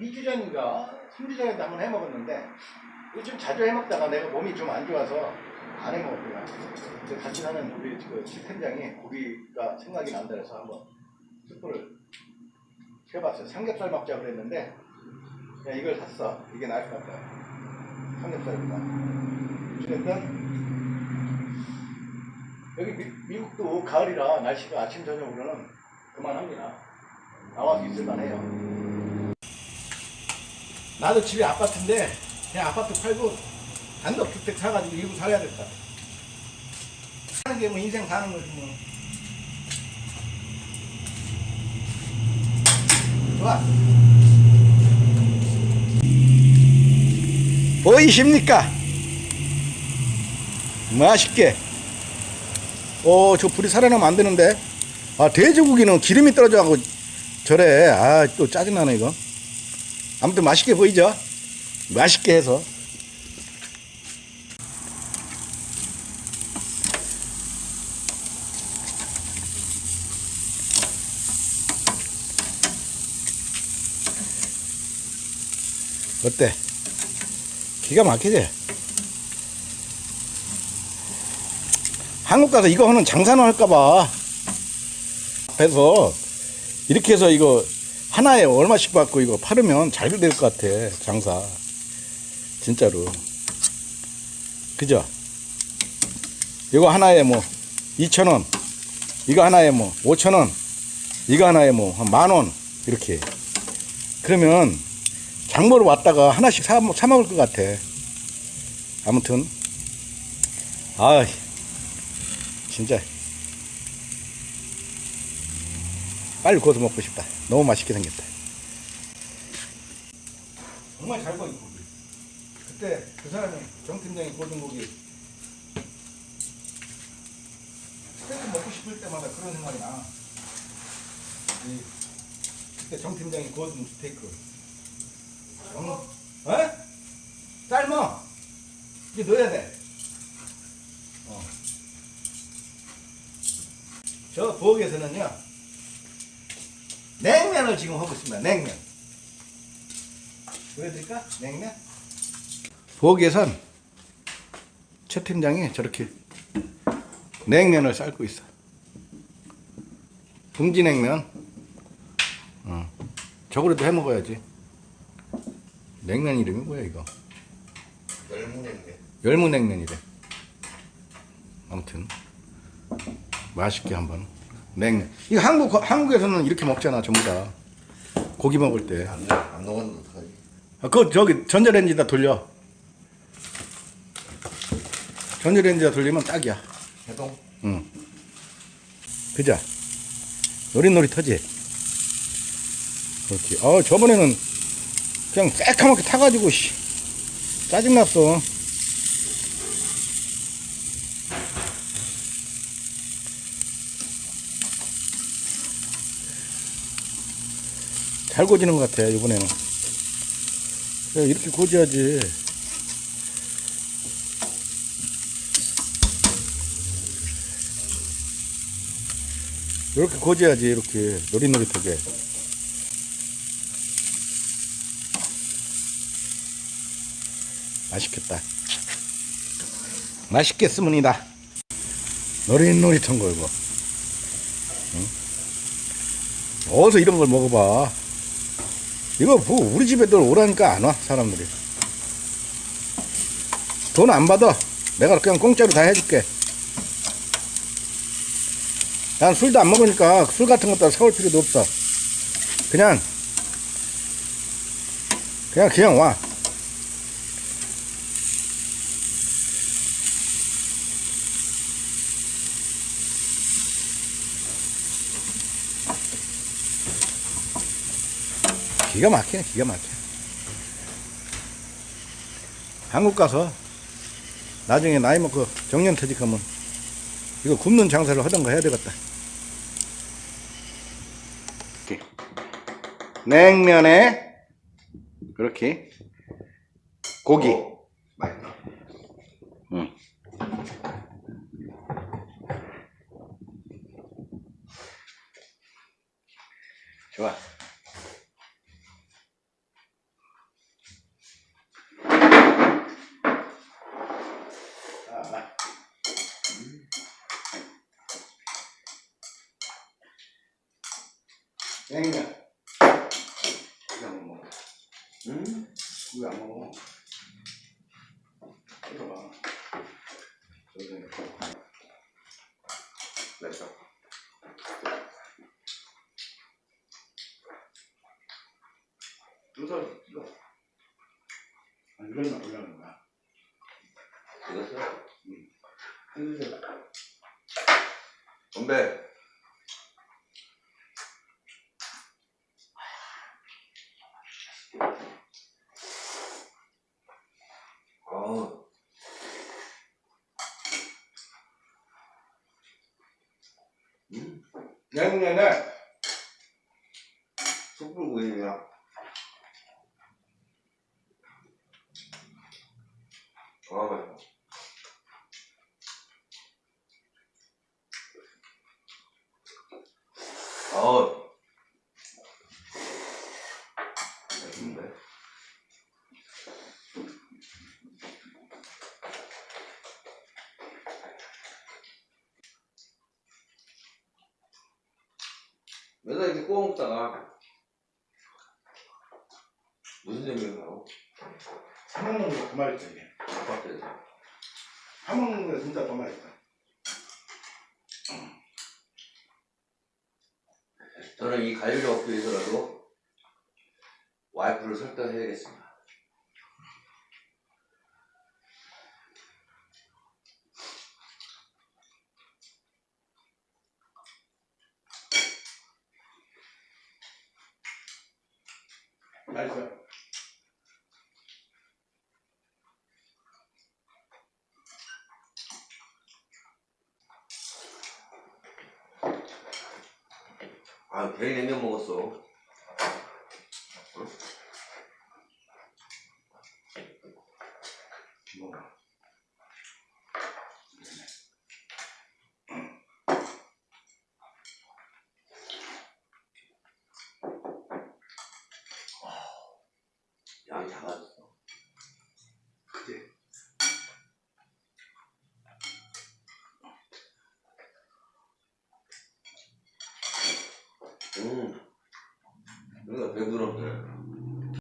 2주 전인가 3주 전에도 한번 해 먹었는데 이거 좀 자주 해 먹다가 내가 몸이 좀 안 좋아서 안 해 먹었구나. 근데 같이 사는 우리 그 집팀장이 고기가 생각이 난다 해서 한번 스프를 해봤어요. 삼겹살 먹자 그랬는데 야 이걸 샀어. 이게 나을 것 같다. 삼겹살보다. 그래서 여기 미, 미국도 가을이라 날씨가 아침 저녁으로는 그만합니다. 나와서 있을만 해요. 나도 집에 아파트인데 그냥 아파트 팔고 단독주택 사가지고 일부 살아야 될 것 같아. 사는 게 뭐 인생 사는 거지 뭐. 좋아. 보이십니까? 맛있게. 오, 저 불이 살아나면 안 되는데. 아, 돼지고기는 기름이 떨어져가고 저래. 아, 또 짜증나네, 이거. 아무튼 맛있게 보이죠? 맛있게 해서. 어때? 기가 막히지? 한국 가서 이거 하는 장사는 할까봐. 앞에서 이렇게 해서 이거 하나에 얼마씩 받고 이거 팔으면 잘 될 것 같아. 장사. 진짜로. 그죠? 이거 하나에 뭐 2,000원. 이거 하나에 뭐 5,000원. 이거 하나에 뭐 한 만원. 이렇게. 그러면 장보러 왔다가 하나씩 사, 사 먹을 것 같아. 아무튼. 아 진짜. 빨리 구워서 먹고 싶다. 너무 맛있게 생겼다. 정말 잘 구워, 고기. 그때 그 사람이 정 팀장이 구워준 고기. 스테이크 먹고 싶을 때마다 그런 생각이 나. 이, 그때 정 팀장이 구워준 스테이크. 정, 어? 삶어. 이게 넣어야 돼. 어. 저 부엌에서는요. 냉면을 지금 하고 있습니다. 냉면. 보여드릴까? 냉면. 부엌에선 최 팀장이 저렇게 냉면을 삶고 있어. 봉지냉면. 어. 저거라도 해 먹어야지. 냉면 이름이 뭐야 이거? 열무냉면. 열무냉면이래. 아무튼 맛있게 한번 냉면. 이거 한국 한국에서는 이렇게 먹잖아 전부 다 고기 먹을 때. 안, 안 녹았는데 어떡하지? 아, 그거 저기 전자레인지다 돌려. 전자레인지다 돌리면 딱이야. 해동? 응. 그자. 노릿노릿하지. 그렇지. 아 저번에는 그냥 새카맣게 타가지고 씨 짜증났어. 잘 고지는 것 같아 이번에는. 야, 이렇게 고지야지. 이렇게 고지야지 이렇게 노릿노릿하게. 맛있겠다. 맛있겠습니다. 노릿노릿한 거 이거. 응? 어디서 이런 걸 먹어봐. 이거 뭐 우리 집에 들 오라니까 안 와 사람들이. 돈 안 받아. 내가 그냥 공짜로 다 해줄게. 난 술도 안 먹으니까 술 같은 것도 사올 필요도 없어. 그냥 그냥 그냥 와. 기가 막히네, 기가 막혀. 한국 가서 나중에 나이 먹고 정년 퇴직하면 이거 굽는 장사를 하던가 해야 되겠다. 이렇게. 냉면에 그렇게 고기. 응. 좋아. 냉면. 그냥 먹어. 음? 왜안 먹어? 들어봐. 저기. 맛있어. 뜯어, 뜯어. 아, 이건 올라는 거야. 이것은? 뜯으세요. 건배. 어우. 음, 냉면에 숯불구 맨날 이렇게 구워 먹다가 무슨 재미인가요? 사먹는 거더 맛있어, 이게. 아파트에서. 사먹는 거 진짜 더 맛있어. 저는 이 갈비를 얻기 위해서라도 와이프를 설득해야겠습니다. 알죠? 아, 괜히 냉면 먹었어. 응? 뭐. 没查到